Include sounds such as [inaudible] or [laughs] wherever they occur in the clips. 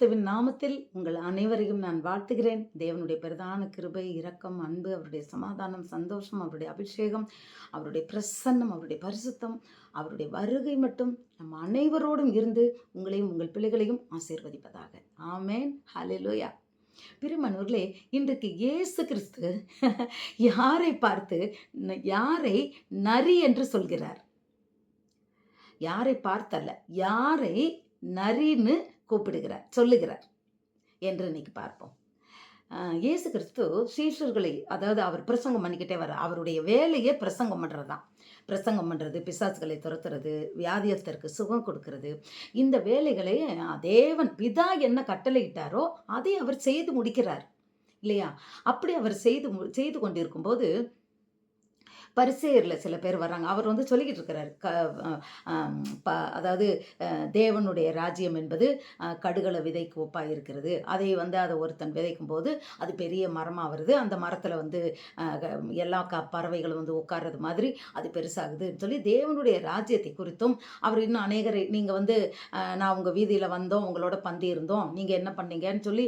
கிறிஸ்துவின் நாமத்தில் உங்கள் அனைவரையும் நான் வாழ்த்துகிறேன். தேவனுடைய பிரதான கிருபை இரக்கம் அன்பு அவருடைய சமாதானம் சந்தோஷம் அவருடைய அபிஷேகம் அவருடைய பிரசன்னம் அவருடைய பரிசுத்தம் அவருடைய வருகை மட்டும் நம் அனைவரோடும் இருந்து உங்களையும் உங்கள் பிள்ளைகளையும் ஆசீர்வதிப்பதாக. ஆமேன். ஹalleluya. பிரிமனூர்களே இன்றைக்கு இயேசு கிறிஸ்து [laughs] யாரை பார்த்து யாரை நரி என்று சொல்கிறார்? யாரை பார்த்தல்ல? யாரை நரின்னு கூப்பிடுகிறார் சொல்லுகிறார் என்று இன்னைக்கு பார்ப்போம். இயேசு கிறிஸ்து சீஷர்களை அதாவது அவர் பிரசங்கம் பண்ணிக்கிட்டே வர அவருடைய வேலையே பிரசங்கம் பண்ணுறது தான் பிரசங்கம் பண்ணுறது பிசாசுகளை துரத்துறது வியாதியஸ்தருக்கு சுகம் கொடுக்கறது. இந்த வேலைகளை தேவன் பிதா என்ன கட்டளையிட்டாரோ அதை அவர் செய்து முடிக்கிறார். இல்லையா? அப்படி அவர் செய்து மு- செய்து கொண்டிருக்கும்போது பரிசேயரில் சில பேர் வர்றாங்க. அவர் வந்து சொல்லிக்கிட்டு இருக்கிறார் க ப அதாவது தேவனுடைய ராஜ்யம் என்பது கடுகளை விதைக்கு ஒப்பாக இருக்கிறது அதை வந்து அதை ஒருத்தன் விதைக்கும் போது அது பெரிய மரமாக வருது. அந்த மரத்தில் வந்து க- எல்லா க பறவைகளும் வந்து உட்கார்றது மாதிரி அது பெருசாகுதுன்னு சொல்லி தேவனுடைய ராஜ்யத்தை குறித்தும் அவர் இன்னும் அநேகரை நீங்கள் வந்து நான் உங்கள் வீதியில் வந்தோம் உங்களோட பந்தி இருந்தோம். நீங்கள் என்ன பண்ணீங்கன்னு சொல்லி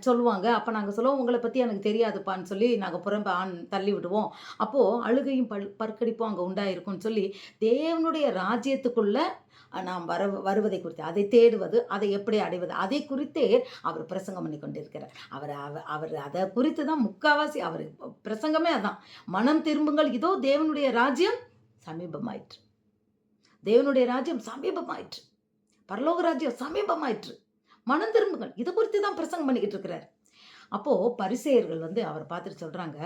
சொல்லுவாங்க. அப்போ நாங்கள் சொல்லுவோம் உங்களை பற்றி எனக்கு தெரியாதுப்பான்னு சொல்லி நாங்கள் புறம்ப ஆண் தள்ளி விடுவோம். அப்போது அழுகையும் பல் பற்கடிப்பும் அங்கே உண்டாயிருக்கும்னு சொல்லி தேவனுடைய ராஜ்யத்துக்குள்ள நாம் வர வருவதை குறித்து அதை தேடுவது அதை எப்படி அடைவது அதை குறித்தே அவர் பிரசங்கம் பண்ணி கொண்டிருக்கிறார். அவர் அவ- அவர் அதை குறித்து தான் முக்காவாசி அவர் பிரசங்கமே அதான். மனம் திரும்புங்கள் இதோ தேவனுடைய ராஜ்யம் சமீபமாயிற்று. தேவனுடைய ராஜ்யம் சமீபமாயிற்று. பரலோக ராஜ்யம் சமீபமாயிற்று. மனம் திரும்புங்கள் இதை குறித்து தான் பிரசங்கம் பண்ணிக்கிட்டு இருக்கிறார். அப்போது பரிசெயர்கள் வந்து அவரை பார்த்துட்டு சொல்கிறாங்க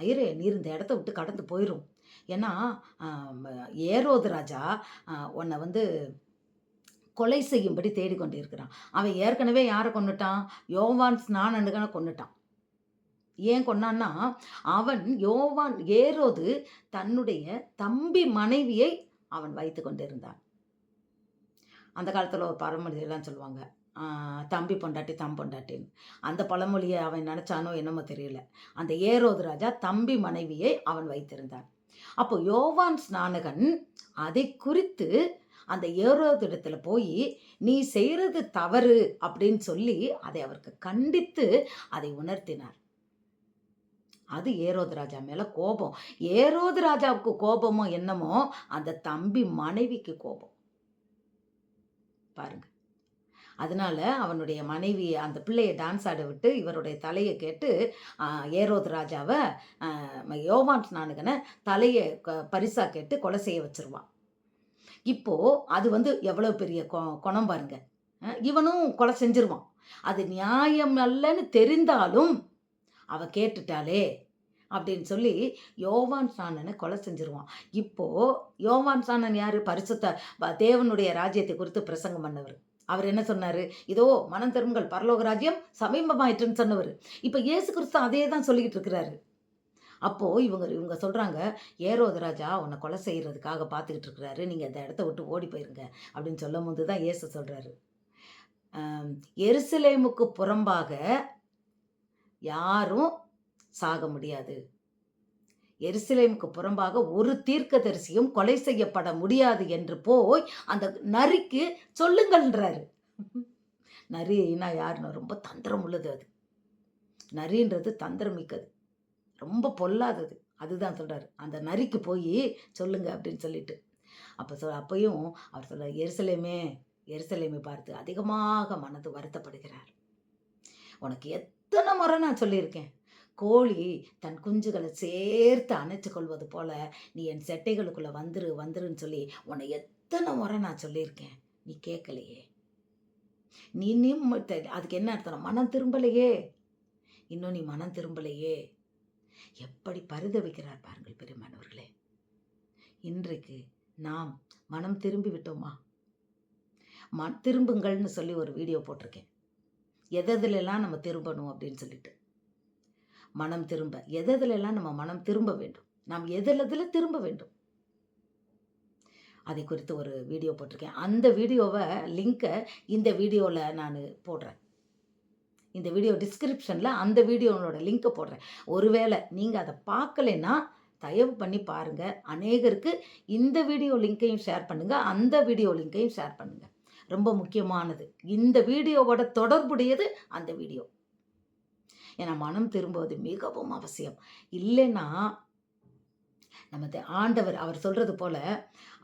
ஐயரே நீர் இந்த இடத்த விட்டு கடந்து போயிடும் ஏன்னா ஏரோது ராஜா உன்னை வந்து கொலை செய்யும்படி தேடிக்கொண்டு இருக்கிறான் அவன் ஏற்கனவே யாரை கொண்டுட்டான் யோவான் ஸ்நானனுகனை கொண்டுட்டான் ஏன் கொன்னான்னா அவன் யோவான் ஏரோது தன்னுடைய தம்பி மனைவியை அவன் வைத்து கொண்டிருந்தான் அந்த காலத்தில் ஒரு பழமொழியெல்லாம் சொல்லுவாங்க தம்பி பொண்டாட்டி தம் பொண்டாட்டின்னு. அந்த பழமொழியை அவன் நினச்சானோ என்னமோ தெரியல. அந்த ஏரோது ராஜா தம்பி மனைவியை அவன் வைத்திருந்தான் அப்போ யோவான் ஸ்நானகன் அதை குறித்து அந்த ஏரோது இடத்துல போய் நீ செய்கிறது தவறு அப்படின்னு சொல்லி அதை அவருக்கு கண்டித்து அதை உணர்த்தினார். அது ஏரோது ராஜா மேலே கோபம். ஏரோது ராஜாவுக்கு கோபமோ என்னமோ அந்த தம்பி மனைவிக்கு கோபம். பாருங்கள் அதனால அவனுடைய மனைவி அந்த பிள்ளையை டான்ஸ் ஆட விட்டு இவருடைய தலையை கேட்டு ஏரோத் ஏரோது ராஜாவை யோவான் ஸ்நானகனை தலையை க- கேட்டு கொலை செய்ய வச்சிருவான். இப்போது அது வந்து எவ்வளோ பெரிய கொ- குணம் பாருங்க. இவனும் கொலை செஞ்சிருவான். அது நியாயம் அல்லன்னு தெரிந்தாலும் அவ கேட்டுட்டாளே அப்படின்னு சொல்லி யோவான் சாணனை கொலை செஞ்சிருவான். இப்போது யோவான் சாணன் யாரு? பரிசுத்த தேவனுடைய ராஜ்யத்தை குறித்து பிரசங்கம் பண்ணவர். அவர் என்ன சொன்னார்? இதோ மனம் திரும்புங்கள். பரலோக ராஜ்யம் சமீபமாயிற்றுன்னு சொன்னவர். இப்போ இயேசு கிறிஸ்து அதே தான் சொல்லிக்கிட்டு இருக்கிறாரு. அப்போது இவங்க இவங்க சொல்கிறாங்க ஏரோது ராஜா உன்னை கொலை செய்கிறதுக்காக பார்த்துக்கிட்டு இருக்கிறாரு. நீங்கள் இந்த இடத்த விட்டு ஓடி போயிருங்க. அப்படின்னு சொல்லும் போது தான் இயேசு சொல்கிறாரு எருசலேமுக்கு புறம்பாக யாரும் சாக முடியாது. எருசலேமுக்கு புறம்பாக ஒரு தீர்க்கதரிசியும் கொலை செய்யப்பட முடியாது என்று போய் அந்த நரிக்கு சொல்லுங்கள்ன்றாரு. நரினா யாருன்னா ரொம்ப தந்திரம் உள்ளது அது. நரின்றது தந்திரமிக்கது ரொம்ப பொல்லாதது. அதுதான் சொல்கிறாரு அந்த நரிக்கு போய் சொல்லுங்க அப்படின்னு சொல்லிட்டு. அப்போ சொல் அப்பையும் அவர் சொல்கிறார் எருசலேமே எருசலேமை பார்த்து அதிகமாக மனது வருத்தப்படுகிறார். உனக்கு எத்தனை முறை நான் சொல்லியிருக்கேன்? கோழி தன் குஞ்சுகளை சேர்த்து அணைச்சு கொள்வது போல நீ என் செட்டைகளுக்குள்ளே வந்துரு வந்துருன்னு சொல்லி உன்னை எத்தனை முறை நான் சொல்லியிருக்கேன். நீ கேட்கலையே. நீ நிம்ம அதுக்கு என்ன அர்த்தம்? மனம் திரும்பலையே. இன்னும் நீ மனம் திரும்பலையே. எப்படி பரிதவிக்கிறார் பாருங்கள் பெருமானவர்களே. இன்றைக்கு நாம் மனம் திரும்பி விட்டோமா? ம திரும்புங்கள்னு சொல்லி ஒரு வீடியோ போட்டிருக்கேன். எதெதுலெல்லாம் நம்ம திரும்பணும் அப்படின்னு சொல்லிட்டு. மனம் திரும்ப. எதெதுலெல்லாம் நம்ம மனம் திரும்ப வேண்டும்? நாம் எதில் எதில் திரும்ப வேண்டும்? அதை குறித்து ஒரு வீடியோ போட்டிருக்கேன். அந்த வீடியோவை லிங்கை இந்த வீடியோவில் நான் போடுறேன். இந்த வீடியோ டிஸ்கிரிப்ஷனில் அந்த வீடியோனோட லிங்கை போடுறேன். ஒருவேளை நீங்கள் அதை பார்க்கலைன்னா தயவு பண்ணி பாருங்கள் அநேகருக்கு இந்த வீடியோ லிங்க்கையும் ஷேர் பண்ணுங்கள் அந்த வீடியோ லிங்க்கையும் ஷேர் பண்ணுங்கள் ரொம்ப முக்கியமானது. இந்த வீடியோவோட தொடர்புடையது அந்த வீடியோ. ஏன்னா மனம் திரும்புவது மிகவும் அவசியம். இல்லைன்னா நம்ம ஆண்டவர் அவர் சொல்றது போல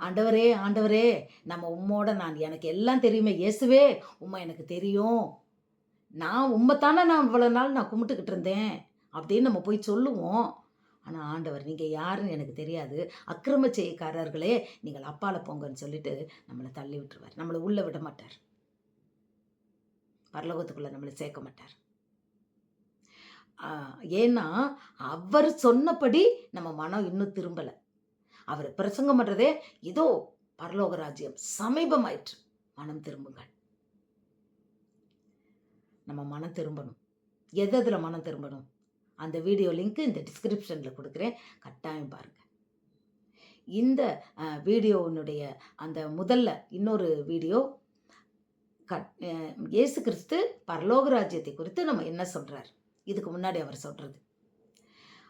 ஆண்டவரே ஆண்டவரே நம்ம உம்மோட நான் எனக்கு எல்லாம் தெரியுமே இயேசுவே உம்மா எனக்கு தெரியும். நான் உம்மைத்தானே நான் இவ்வளோ நாள் நான் கும்பிட்டுக்கிட்டு இருந்தேன். அப்படின்னு நம்ம போய் சொல்லுவோம். ஆனால் ஆண்டவர் நீங்கள் யாருன்னு எனக்கு தெரியாது. அக்கிரம செய்யக்காரர்களே நீங்கள் அப்பால போங்கன்னு சொல்லிட்டு நம்மளை தள்ளி விட்டுருவார். நம்மளை உள்ளே விட மாட்டார். பரலோகத்துக்குள்ளே நம்மளை சேர்க்க மாட்டார். ஏன்னா அவர் சொன்னபடி நம்ம மனம் இன்னும் திரும்பலை. அவர் பிரசங்கம் பண்ணுறதே இதோ பரலோக ராஜ்யம் சமீபமாயிற்று. மனம் திரும்புங்கள். நம்ம மனம் திரும்பணும். எது எதில் மனம் திரும்பணும்? அந்த வீடியோ லிங்க் இந்த டிஸ்கிரிப்ஷனில் கொடுக்குறேன். கட்டாயம் பாருங்கள் இந்த வீடியோனுடைய வீடியோவினுடைய அந்த முதல்ல இன்னொரு வீடியோ கட் இயேசு கிறிஸ்து பரலோக ராஜ்யத்தை குறித்து நம்ம என்ன சொல்கிறார் இதுக்கு முன்னாடி அவர் சொல்கிறது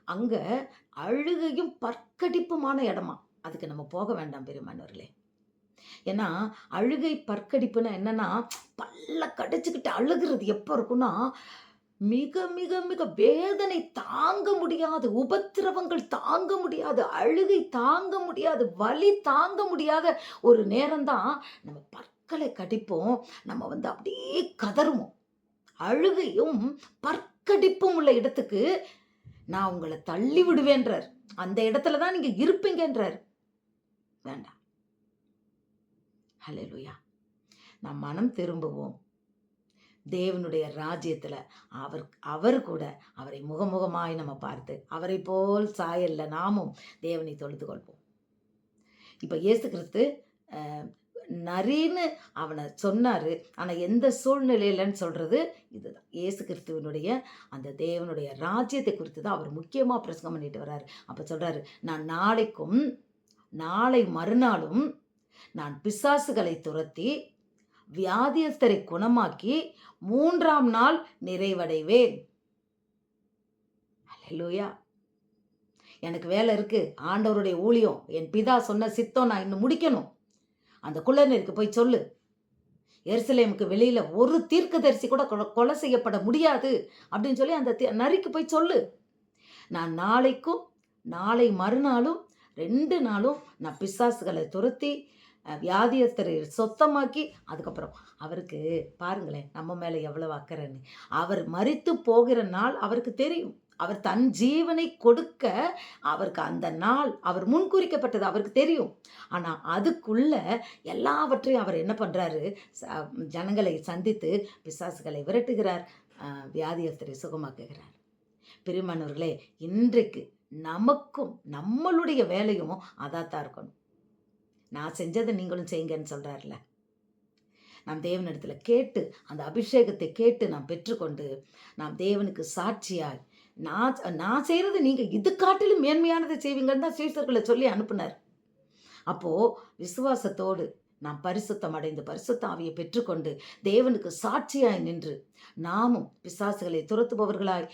அங்கே அழுகையும் பற்கடிப்புமான இடமா? அதுக்கு நம்ம போக வேண்டாம் பெருமானவர்களே ஏன்னா அழுகை பற்கடிப்புன்னா என்னன்னா பல்ல கடிச்சுக்கிட்டு அழுகிறது எப்போ இருக்குன்னா மிக மிக மிக வேதனை தாங்க முடியாது உபத்திரவங்கள் தாங்க முடியாது அழுகை தாங்க முடியாது வலி தாங்க முடியாத ஒரு நேரம்தான் நம்ம பற்களை கடிப்போம் நம்ம வந்து அப்படியே கதறுவோம். அழுகையும் பற்கடிப்பும் உள்ள இடத்துக்கு நான் உங்களை தள்ளி விடுவேன்றார். அந்த இடத்துல தான் நீங்கள் இருப்பீங்கன்றார். வேண்டாம். ஹலே லூயா நம் மனம் திரும்புவோம். தேவனுடைய ராஜ்யத்தில் அவர் அவர் கூட அவரை முகமுகமாய் நம்ம பார்த்து அவரை போல் சாயல்ல நாமும் தேவனை தொழுது கொள்வோம் இப்போ இயேசு கிறிஸ்து நரின்னு அவனை சொன்னார். ஆனால் எந்த சூழ்நிலையிலன்னு சொல்கிறது இதுதான். இயேசு கிறிஸ்துவனுடைய அந்த தேவனுடைய ராஜ்யத்தை குறித்து தான் அவர் முக்கியமாக பிரசங்கம் பண்ணிட்டு வர்றாரு. அப்போ சொல்கிறாரு நான் நாளைக்கும் நாளை மறுநாளும் நான் பிசாசுகளை துரத்தி வியாதியஸ்தரை குணமாக்கி மூன்றாம் நாள் நிறைவடைவேன். லூயா எனக்கு வேலை இருக்குது ஆண்டவருடைய ஊழியம். என் பிதா சொன்ன சித்தம் நான் இன்னும் முடிக்கணும். அந்த குள்ளனருக்கு போய் சொல்லு. எருசலேமுக்கு வெளியில ஒரு தீர்க்கதரிசி கூட கொலை- கொலை செய்யப்பட முடியாது அப்படின்னு சொல்லி அந்த தி- நரிக்கு போய் சொல்லு. நான் நாளைக்கும் நாளை மறுநாளும் ரெண்டு நாளும் நான் பிசாசுகளை துரத்தி வியாதியஸ்தரை சொத்தமாக்கி அதுக்கப்புறம் அவருக்கு பாருங்களேன் நம்ம மேலே எவ்வளோ அக்கறைன்னு. அவர் மறித்து போகிற நாள் அவருக்கு தெரியும். அவர் தன் ஜீவனை கொடுக்க அவருக்கு அந்த நாள் அவர் முன்குறிக்கப்பட்டது அவருக்கு தெரியும். ஆனால் அதுக்குள்ள எல்லாவற்றையும் அவர் என்ன பண்ணுறாரு ஜனங்களை சந்தித்து பிசாசுகளை விரட்டுகிறார். அஹ், வியாதியஸ்தரை சுகமாக்குகிறார். பிரிமானவர்களே இன்றைக்கு நமக்கும் நம்மளுடைய வேலையும் அதாத்தான் இருக்கணும். நான் செஞ்சதை நீங்களும் செய்யுங்கன்னு சொல்கிறார்ல நாம் தேவனிடத்தில் கேட்டு அந்த அபிஷேகத்தை கேட்டு நாம் பெற்றுக்கொண்டு நாம் தேவனுக்கு சாட்சியாய் நான் நான் செய்கிறது நீங்கள் இது காட்டிலும் மேன்மையானதை செய்வீங்கன்னு தான் சீசர்களை சொல்லி அனுப்புனார். அப்போது விசுவாசத்தோடு நாம் பரிசுத்தம் அடைந்து பரிசுத்தாவியை பெற்றுக்கொண்டு தேவனுக்கு சாட்சியாய் நின்று நாமும் பிசாசுகளை துரத்துபவர்களாய்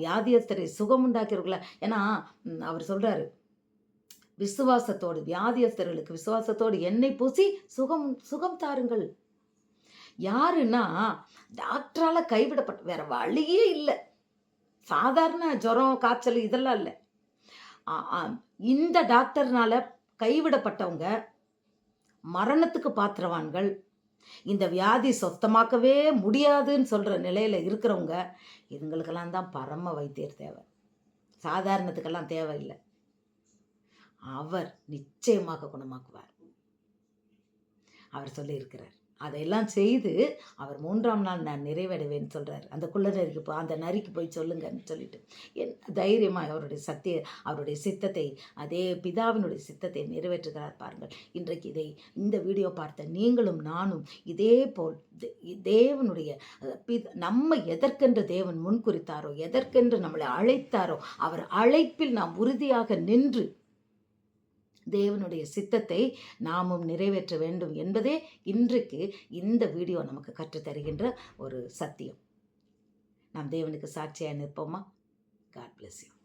வியாதியஸ்தரை சுகமுண்டாக்கிறவர்களாய் ஏன்னா அவர் சொல்கிறாரு விசுவாசத்தோடு வியாதியஸ்தர்களுக்கு விசுவாசத்தோடு எண்ணெய் பூசி சுகம் சுகம் தாருங்கள். யாருன்னா டாக்டரால் கைவிடப்பட்ட வேற வழியே இல்லை. சாதாரண ஜுரம் காய்ச்சல் இதெல்லாம் இல்லை. இந்த டாக்டர்னால கைவிடப்பட்டவங்க மரணத்துக்கு பாத்திரவான்கள். இந்த வியாதி சொத்தமாக்கவே முடியாதுன்னு சொல்கிற நிலையில் இருக்கிறவங்க இதுங்களுக்கெல்லாம் தான் பரம வைத்தியர் தேவை. சாதாரணத்துக்கெல்லாம் தேவையில்லை. அவர் நிச்சயமாக குணமாக்குவார். அவர் சொல்லியிருக்கிறார். அதையெல்லாம் செய்து அவர் மூன்றாம் நாள் நான் நிறைவடைவேன்னு சொல்கிறார் அந்த குள்ள நரிக்கு போ அந்த நரிக்கு போய் சொல்லுங்கன்னு சொல்லிட்டு. என் தைரியமாக அவருடைய சத்திய அவருடைய சித்தத்தை அதே பிதாவினுடைய சித்தத்தை நிறைவேற்றுகிறார் பாருங்கள். இன்றைக்கு இதை இந்த வீடியோ பார்த்த நீங்களும் நானும் இதே போல் தேவனுடைய நம்ம எதற்கென்று தேவன் முன்குறித்தாரோ எதற்கென்று நம்மளை அழைத்தாரோ அவர் அழைப்பில் நாம் உறுதியாக நின்று தேவனுடைய சித்தத்தை நாமும் நிறைவேற்ற வேண்டும் என்பதே இன்றைக்கு இந்த வீடியோ நமக்கு கற்றுத்தருகின்ற ஒரு சத்தியம். நாம் தேவனுக்கு சாட்சியாக நிற்போமா? God bless you